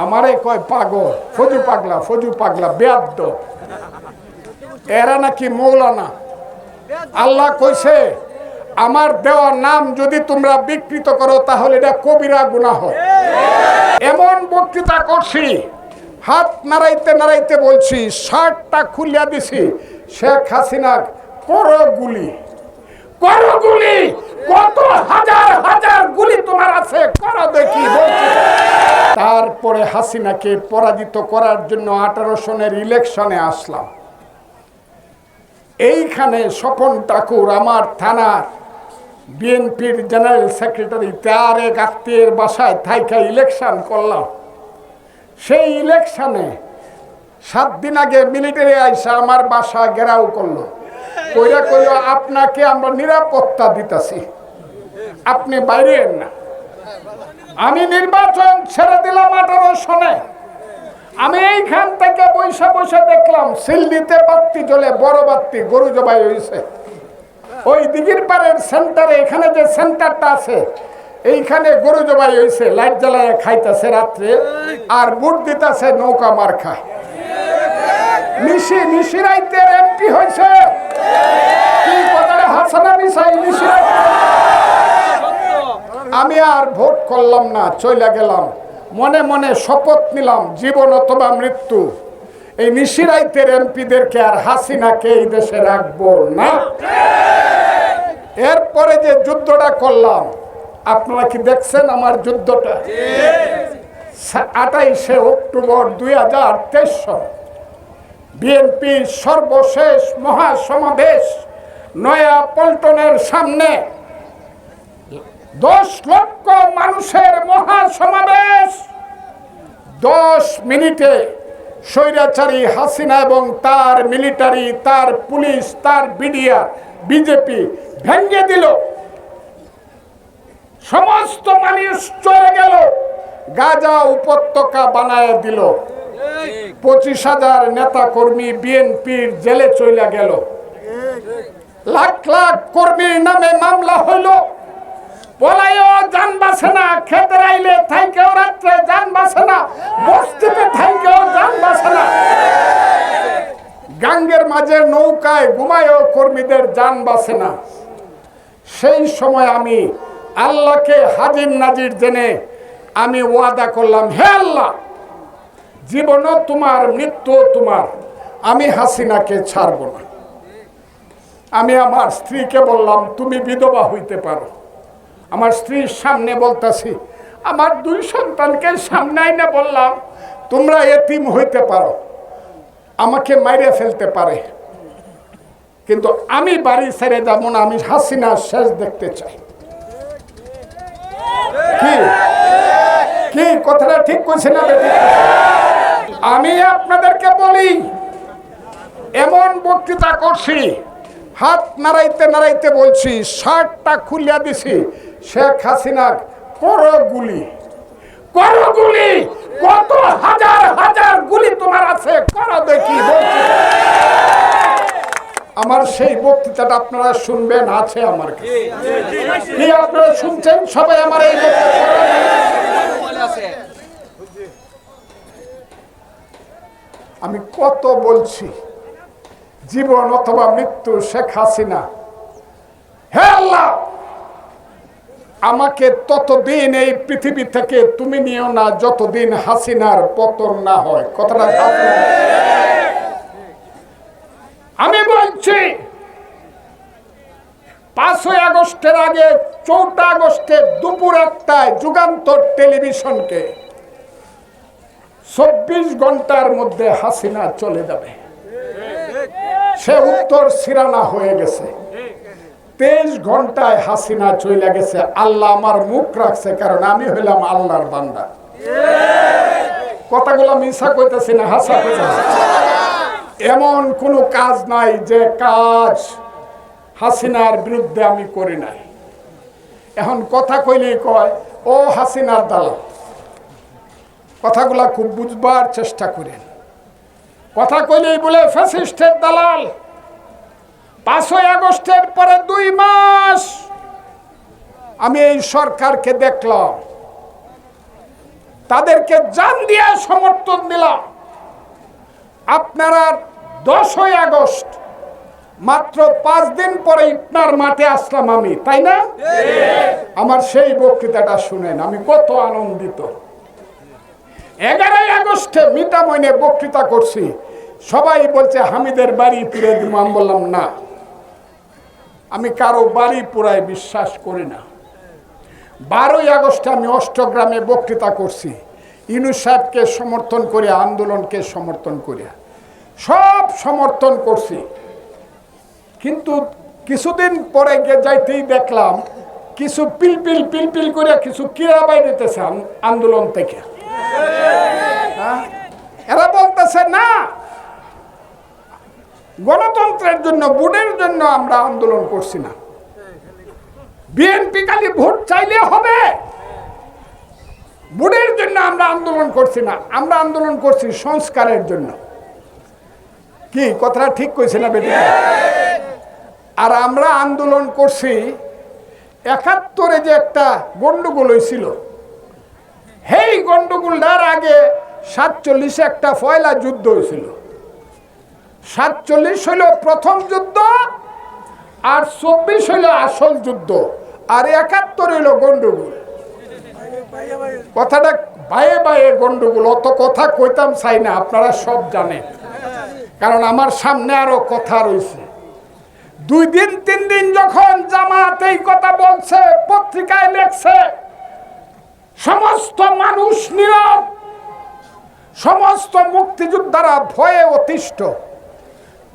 আমারে কয়, পাগল, ফজু পাগলা ফজু পাগলা, বেয়াদ্দ। এরা নাকি মৌলানা। আল্লাহ কইছে, আমার দেওয়া নাম যদি তোমরা বিকৃত করো, তাহলে এটা কবিরা গুনাহ। এমন বক্তৃতা করছি, হাত নাড়াইতে নাড়াইতে বলছি, শার্টটা খুলিয়া দিছি, শেখ হাসিনা করো গুলি করো গুলি কত হাজার হাজার গুলি তোমার আছে, করো দেখি। তারপরে হাসিনাকে পরাজিত করার জন্য আঠারো সনের ইলেকশনে আসলাম। এইখানে স্বপন ঠাকুর, আমার থানার বিএনপির জেনারেল সেক্রেটারি তার এক আত্মীয়ের বাসায় থাইকা ইলেকশন করলাম। সেই ইলেকশনে সাত দিন আগে মিলিটারি আইসা আমার বাসা ঘেরাও করল। কইরা কইল, আপনাকে আমরা নিরাপত্তা দিতেছি। আপনি বাইরে না। আমি নির্বাচন ছেড়ে দিলাম আঠারো সনে। আমি এইখান থেকে বৈশা বসে দেখলাম, সিলদিতে বাত্তি জ্বলে বড় বাত্তি, গরু জবাই হয়েছে ওই দিঘির পাড়ের সেন্টারে, এখানে যে সেন্টারটা আছে, এইখানে গরু জবাই হয়েছে লাইট জ্বালায় খাইতেছে রাত্রে, আর বুট দিতেছে নৌকা মার খায় নিশি নিশিরাইতের এমপি হয়েছে কি হাসানা মিসাই নিশিরাইতে আমি আর ভোট করলাম না চলে গেলাম। মনে মনে শপথ নিলাম, জীবন অথবা মৃত্যু। এই নিশিরাইতের এমপিদেরকে আর হাসিনাকে এই দেশে রাখব না। এরপরে যে যুদ্ধটা করলাম, আপনারা কি দেখছেন আমার যুদ্ধটা? আঠাইশে অক্টোবর দুই হাজার তেইশ বিএনপি সর্বশেষ মহাসমাবেশ নয়া পল্টনের সামনে দশ লক্ষ মানুষের মহাসমাবেশ। দশ মিনিটে স্বৈরাচারী হাসিনা এবং তার মিলিটারি, তার পুলিশ, তার বিডিআর, বিজেপি ভেঙ্গে দিল। সমস্ত মানুষ চলে গেল। গাজা উপত্যকা বানায় দিল। পঁচিশ হাজার নেতা কর্মী বিএনপির জেলে চলে গেল। লাখ লাখ কর্মীর নামে মামলা হইল। পলায়ও যান বাসে না খেতে আইলে থাইকেও রাত্রে যান বাসে না বস্তিতে থাইকেও যান বাসে না। গাঙ্গের মাঝে নৌকায় ঘুমায়ও কর্মীদের যান বাসে না। সেই সময় আমি আল্লাহকে হাজির নাজির জেনে আমি ওয়াদা করলাম, হে আল্লাহ, জীবনও তোমার মৃত্যু তোমার, আমি হাসিনাকে ছাড়ব না। আমি আমার স্ত্রীকে বললাম, তুমি বিধবা হইতে পারো। আমার স্ত্রীর সামনে বলতাছি, আমার দুই সন্তানকে সামনে আইনে বললাম, তোমরা এতিম হইতে পারো, আমাকে মাইরে ফেলতে পারে। কিন্তু আমি বাড়ি ছেড়ে যাব না, আমি হাসিনার শেষ দেখতে চাই। কি? কথাটা ঠিক করছে না? আমি আপনাদেরকে বলি, এমন বক্তৃতা করছি, হাত নাড়াইতে নাড়াইতে বলছি, শার্টটা খুলিয়া দিছি শেখ হাসিনা করো গুলি করো গুলি কত হাজার হাজার গুলি তোমার আছে? করো দেখি। আমার সেই বক্তৃতাটা আপনারা শুনবেন, আছে আমার আপনারা শুনছেন? সবাই আমার এই? আমি কত বলছি, জীবন অথবা মৃত্যু শেখ হাসিনা। হে আল্লাহ! আমাকে ততদিন এই পৃথিবী থেকে তুমি নিও না, যতদিন হাসিনার পতন না হয়। কথাটা আমি বলছি, পাঁচই আগস্টের আগে চৌঠা আগস্টে দুপুর একটায় যুগান্তর টেলিভিশনকে চব্বিশ ঘণ্টার মধ্যে হাসিনা চলে যাবে। সে উত্তর সিরানা হয়ে গেছে। তেইশ ঘন্টায় হাসিনা চলে গেছে। আল্লাহ আমার মুখ রাখছে, কারণ আমি হইলাম আল্লাহর বান্দা। কথাগুলো মিশা কইতেছি না, হাসা কইতেছি। এমন কোনো কাজ নাই যে কাজ হাসিনার বিরুদ্ধে আমি করি নাই। এখন কথা কইলেই কয়, ও হাসিনার দালাল, কথাগুলা খুব বুঝবার চেষ্টা করেন। কথা কইলেই বলে ফ্যাসিস্টের দালাল পাঁচই আগস্টের পরে দুই মাস আমি এই সরকারকে দেখলাম। তাদেরকে জান দিয়ে সমর্থন দিলাম। আপনারা দশই আগস্ট মাত্র পাঁচ দিন পরে ইটনার মাঠে আসলাম আমি, তাই না? আমার সেই বক্তৃতাটা শুনেন, আমি কত আনন্দিত। এগারোই আগস্টে মিটামইনে বক্তৃতা করছি। সবাই বলছে, হামিদের বাড়ি ফিরে দিব, আমি বললাম, না। আমি কারও বাড়ি পুরায় বিশ্বাস করি না। বারোই আগস্টে আমি অষ্টগ্রামে বক্তৃতা করছি। ইনু সাহেবকে সমর্থন করে আন্দোলনকে সমর্থন করে সব সমর্থন করছি। কিন্তু কিছুদিন পরে গিয়ে যাইতেই দেখলাম, কিছু পিলপিল পিলপিল করে কিছু কিরা বাইরেতেছে আন- আন্দোলন থেকে। হ্যাঁ? এরা বলতেছে, না গণতন্ত্রের জন্য, ভোটের জন্য আমরা আন্দোলন করছি না। বিএনপি খালি ভোট চাইলে হবে। ভোটের জন্য আমরা আন্দোলন করছি না। আমরা আন্দোলন করছি সংস্কারের জন্য। কি, কথাটা ঠিক কইছে না বেটি? আর আমরা আন্দোলন করছি, একাত্তরে যে একটা গন্ডগোল হয়েছিল সেই গন্ডগোলটার আগে সাতচল্লিশে একটা ফয়লা যুদ্ধ হয়েছিল সাতচল্লিশ হইল প্রথম যুদ্ধ আর চব্বিশ হইল আসল যুদ্ধ আর একাত্তর হইল গন্ডগোল কথাটা বায়ে বায়ে গন্ডগোল অত কথা কইতাম চাই না, আপনারা সব জানেন। কারণ আমার সামনে আরও কথা রয়েছে দুই দিন, তিন দিন যখন জামাত এই কথা বলছে, পত্রিকায় লেখছে, সমস্ত মানুষ নীরব, সমস্ত মুক্তিযোদ্ধারা ভয়ে অতিষ্ঠ।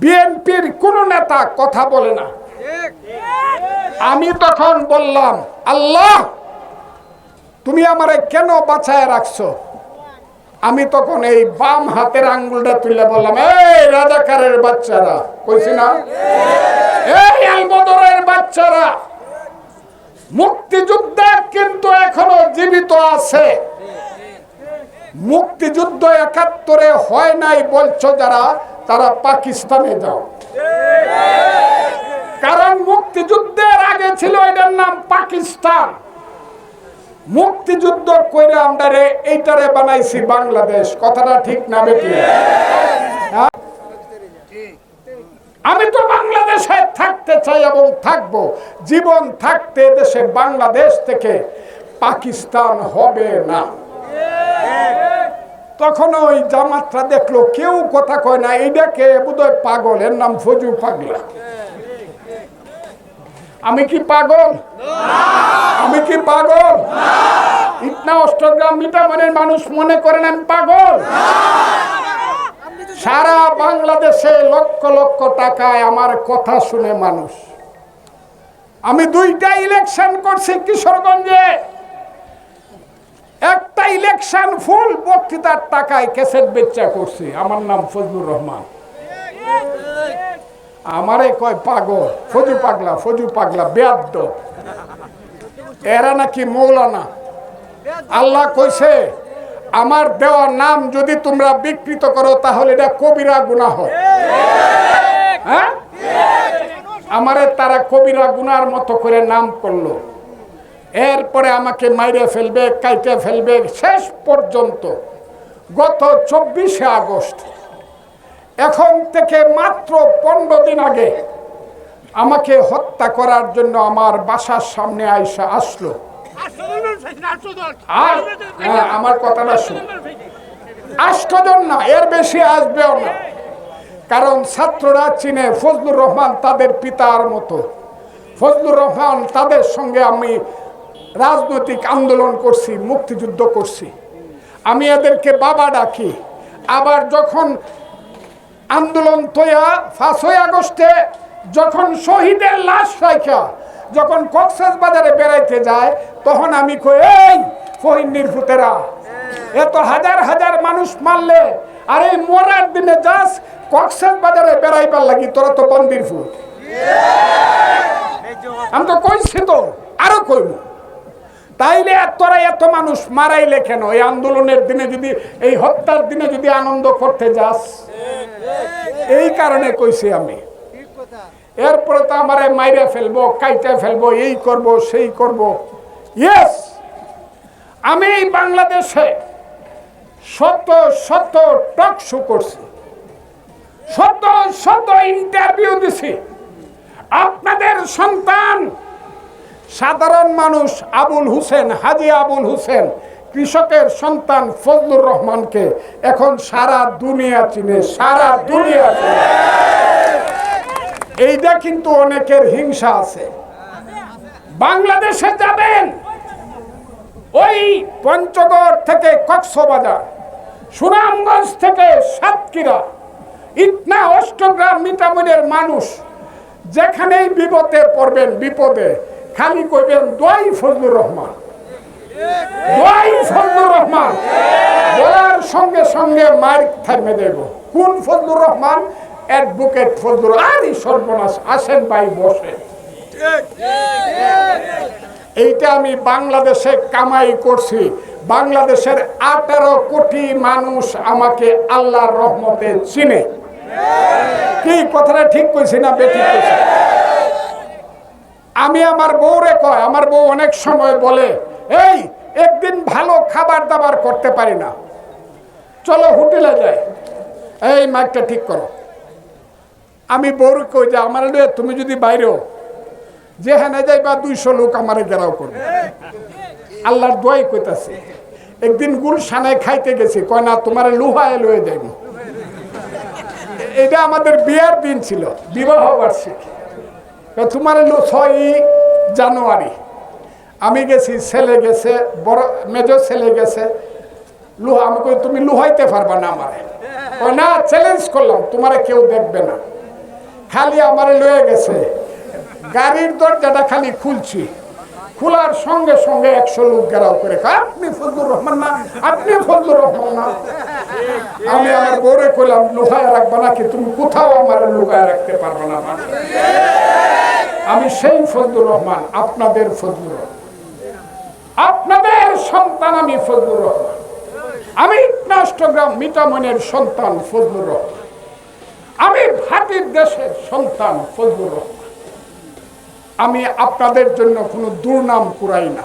বিএনপির কোন নেতা কথা বলে না। আমি তখন বললাম, আল্লাহ, তুমি আমারে কেন বাঁচায় রাখছো? আমি তখন এই বাম হাতের আঙ্গুলটা তুলে বললাম, এই রাজাকারের বাচ্চারা। কইছি না? এই আলবদরের বাচ্চারা, মুক্তিযুদ্ধে কিন্তু এখনও জীবিত আছে। মুক্তিযুদ্ধ একাত্তরে হয় নাই বলছো যারা তারা পাকিস্তানে যাও। কারণ মুক্তিযুদ্ধের আগে ছিল এটার নাম পাকিস্তান। মুক্তিযুদ্ধ করে আমরা এইটারে বানাইছি বাংলাদেশ। কথাটা ঠিক না বেটি? হ্যাঁ? আমি তো বাংলাদেশে থাকতে চাই এবং থাকব। জীবন থাকতে দেশে বাংলাদেশ থেকে পাকিস্তান হবে না। তখন ওই জামাতরা দেখল, কেউ কথা কয় না এইটাকে বোধহয় পাগল, এর নাম ফজু পাগলা। আমি কি পাগল? আমি কি পাগল? ইটনা অষ্টগ্রাম মিটামানের মানুষ মনে করেন আমি পাগল। সারা বাংলাদেশে লক্ষ লক্ষ টাকায় আমার কথা শুনে মানুষ। আমি দুইটা ইলেকশন করছি কিশোরগঞ্জে। একটা ইলেকশন ফুল বক্তৃতার টাকায় ক্যাসেট বেচা করছি। আমার নাম ফজলুর রহমান। আমারে কয়, পাগল, ফজু পাগলা ফজু পাগলা, বেয়াদ্দ। এরা নাকি মৌলানা। আল্লাহ কইছে, আমার দেওয়া নাম যদি তোমরা বিকৃত করো, তাহলে এটা কবিরা গুনাহ। হ্যাঁ? আমারে তারা কবিরা গুনার মতো করে নাম করল। এরপরে আমাকে মাইরে ফেলবে কাইটে ফেলবে। শেষ পর্যন্ত গত চব্বিশে আগস্ট এখন থেকে মাত্র পনেরো দিন আগে আমাকে হত্যা করার জন্য আমার বাসার সামনে আইসা আসলো। আর হ্যাঁ, আমার কথাটা শুন আষ্টজন না এর বেশি আসবেও না। কারণ ছাত্ররা চিনে ফজলুর রহমান তাদের পিতার মতো। ফজলুর রহমান তাদের সঙ্গে আমি রাজনৈতিক আন্দোলন করছি, মুক্তিযুদ্ধ করছি। আমি এদেরকে বাবা ডাকি। আবার যখন আন্দোলন তৈয়া পাঁচই আগস্টে যখন শহীদের লাশ রাখা যখন কক্সেস বাজারে বেড়াইতে যায়, তখন আমি কই, এই ফহিন্নির ফুতেরা এত হাজার হাজার মানুষ মারলে, আর এই মরার দিনে যাস কক্সেস বাজারে বেড়াইবার লাগি, তোরা তো বন্দির ফুট আমি তো কইছি তো, আরও কইব। তাইলে তোরা এত মানুষ মারাইলে কেন? এই আন্দোলনের দিনে যদি, এই হত্যার দিনে যদি আনন্দ করতে যাস? এই কারণে কইছি আমি। এরপরে তো আমার মাইরে ফেলব, কাইটে ফেলব, এই করব, সেই করব। ইয়েস আমি বাংলাদেশে শত শত টক শো করছি। শত শত ইন্টারভিউ দিছি। আপনাদের সন্তান সাধারণ মানুষ আবুল হোসেন, হাজি আবুল হোসেন, কৃষকের সন্তান ফজলুর রহমানকে এখন সারা দুনিয়া চিনে, সারা দুনিয়া চিনে। এইটা কিন্তু অনেকের হিংসা আছে। বাংলাদেশে যাবেন, ওই পঞ্চগড় থেকে কক্সবাজার, সুনামগঞ্জ থেকে সাতক্ষীরা, ইটনা, অষ্টগ্রাম মিটামুনের মানুষ যেখানেই বিপদে পড়বেন, বিপদে খালি কইবেন, দোয়াই ফজলুর রহমান। দোয়াই ফজলুর রহমান। বলার সঙ্গে সঙ্গে মার থামে দেব। কোন ফজলুর রহমান? অ্যাডভোকেট ফজলুর আরই সর্বনাশ। আসেন ভাই বসে এইটা আমি বাংলাদেশে কামাই করছি। বাংলাদেশের আঠারো কোটি মানুষ আমাকে আল্লাহর রহমতে চিনে। কি কথাটা ঠিক কইছি না বেঠিক কইছি? আমি আমার বউরে কয়, আমার বউ অনেক সময় বলে, এই, একদিন ভালো খাবার দাবার করতে পারি না। চলো হোটেলে যাই। এই মাইকটা ঠিক করো। আমি বউরে কই যে, আমার তুমি যদি বাইরেও, যেখানে যাইবা দুইশো লোক আমারে গেরাও করবে। আল্লাহর দোয়াই কইতাছে, একদিন গুলশানে খাইতে গেছি, কয় না, তোমার লোহায় লয়ে যাইব। এটা আমাদের বিয়ার দিন ছিল, বিবাহ বার্ষিকী। তোমার লো ছয় জানুয়ারি। আমি গেছি, ছেলে গেছে, বড় মেজ ছেলে গেছে। লোহা, আমি কই, তুমি লুহাইতে পারবা না আমারে। কয়, না চ্যালেঞ্জ করলাম, তোমারে কেউ দেখবে না। খালি আমারে লয়ে গেছে। গাড়ির দরজাটা খালি খুলছি। খোলার সঙ্গে সঙ্গে একশো লোক ঘেরাও করে আপনি ফজলুর রহমান না? আপনি ফজলুর রহমান না? আমি আমার বউরে কইলাম লুকায় রাখবা নাকি? তুমি কোথাও আমার লুকায় রাখতে পারবে না। আমি সেই ফজলুর রহমান, আপনাদের ফজলুর রহমান। আপনাদের সন্তান আমি ফজলুর রহমান। আমি নষ্টগ্রাম মিটামনের সন্তান ফজলুর রহমান। আমি ভাটির দেশের সন্তান ফজলুর রহমান। আমি আপনাদের জন্য কোনো দুর্নাম কুড়াই না।